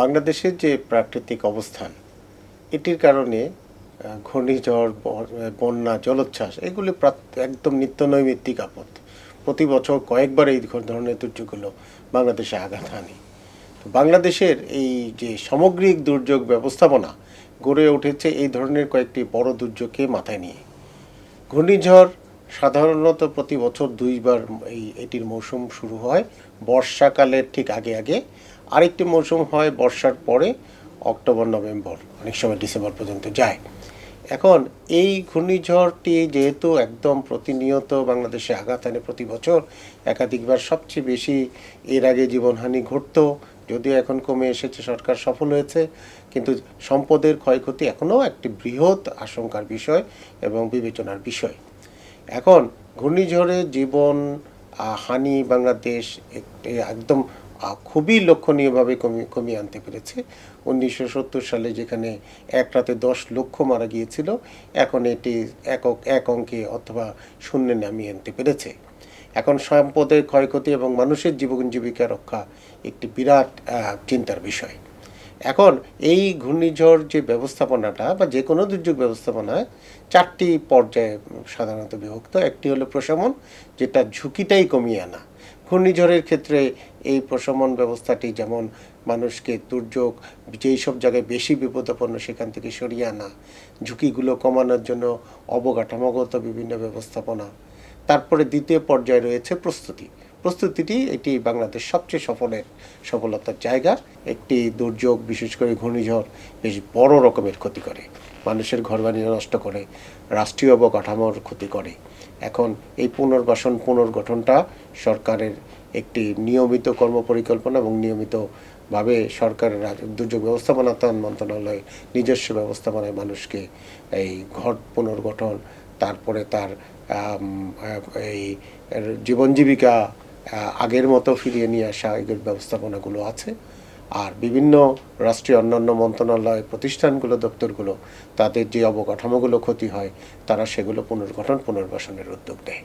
বাংলাদেশের যে প্রাকৃতিক অবস্থান, এটির কারণে ঘূর্ণিঝড় বন্যা, জলোচ্ছ্বাস, এগুলি একদম নিত্য নৈমিত্তিক আপদ। প্রতি বছর কয়েকবার এই ধরনের দুর্যোগগুলো বাংলাদেশে আঘাত হানি। বাংলাদেশের এই যে সামগ্রিক দুর্যোগ ব্যবস্থাপনা গড়ে উঠেছে এই ধরনের কয়েকটি বড় দুর্যোগকে মাথায় নিয়ে। ঘূর্ণিঝড় সাধারণত প্রতি বছর দুইবার এই, এটির মৌসুম শুরু হয়। বর্ষাকালের ঠিক আগে আগে আরেকটি মৌসুম হয় বর্ষার পরে অক্টোবর, নভেম্বর। অনেক সময় ডিসেম্বর পর্যন্ত যায়। এখন এই ঘূর্ণিঝড়টি যেহেতু একদম প্রতিনিয়ত বাংলাদেশে আঘাত আনে প্রতি বছর, একাধিকবার সবচেয়ে বেশি এর আগে জীবনহানি ঘটতো, যদিও এখন কমে এসেছে, সরকার সফল হয়েছে, কিন্তু সম্পদের ক্ষয়ক্ষতি এখনও একটি বৃহৎ আশঙ্কার বিষয় এবং বিবেচনার বিষয়। এখন ঘূর্ণিঝড়ে জীবন হানি বাংলাদেশ একদম খুবই লক্ষণীয়ভাবে কমিয়ে কমিয়ে আনতে পেরেছে। উনিশশো সত্তর সালে যেখানে এক রাতে দশ লক্ষ মারা গিয়েছিল, এখন এটি একক, এক অঙ্কে অথবা শূন্যে নামিয়ে আনতে পেরেছে। এখন সম্পদের ক্ষয়ক্ষতি এবং মানুষের জীবন জীবিকা রক্ষা একটি বিরাট চিন্তার বিষয়। এখন এই ঘূর্ণিঝড় যে ব্যবস্থাপনাটা বা যে কোনো দুর্যোগ ব্যবস্থাপনায় চারটি পর্যায়ে সাধারণত বিভক্ত। একটি হলো প্রশমন, যেটা ঝুঁকিটাই কমিয়ে আনা। ঘূর্ণিঝড়ের ক্ষেত্রে এই প্রশমন ব্যবস্থাটি যেমন মানুষকে দুর্যোগ, যেই সব জায়গায় বেশি বিপদাপন্ন সেখান থেকে সরিয়ে আনা, ঝুঁকিগুলো কমানোর জন্য অবকাঠামোগত বিভিন্ন ব্যবস্থাপনা। তারপরে দ্বিতীয় পর্যায়ে রয়েছে প্রস্তুতি। প্রস্তুতিটি এটি বাংলাদেশ সবচেয়ে সফলের সফলতার জায়গা। একটি দুর্যোগ, বিশেষ করে ঘূর্ণিঝড়, বেশ বড় রকমের ক্ষতি করে। মানুষের ঘরবাড়ি নষ্ট করে, রাষ্ট্রীয় অবকাঠামোর ক্ষতি করে। এখন এই পুনর্বাসন, পুনর্গঠনটা সরকারের একটি নিয়মিত কর্মপরিকল্পনা এবং নিয়মিতভাবে সরকারের দুর্যোগ ব্যবস্থাপনা ত্রাণ মন্ত্রণালয় নিজস্ব ব্যবস্থাপনায় মানুষকে এই ঘর পুনর্গঠন, তারপরে তার এই জীবন জীবিকা আগের মতো ফিরিয়ে নিয়ে আসা এগুলোর ব্যবস্থাপনাগুলো আছে। আর বিভিন্ন রাষ্ট্রীয় অন্যান্য মন্ত্রণালয় প্রতিষ্ঠানগুলো, দপ্তরগুলো, তাদের যে অবকাঠামোগুলো ক্ষতি হয়, তারা সেগুলো পুনর্গঠন, পুনর্বাসনের উদ্যোগ নেয়।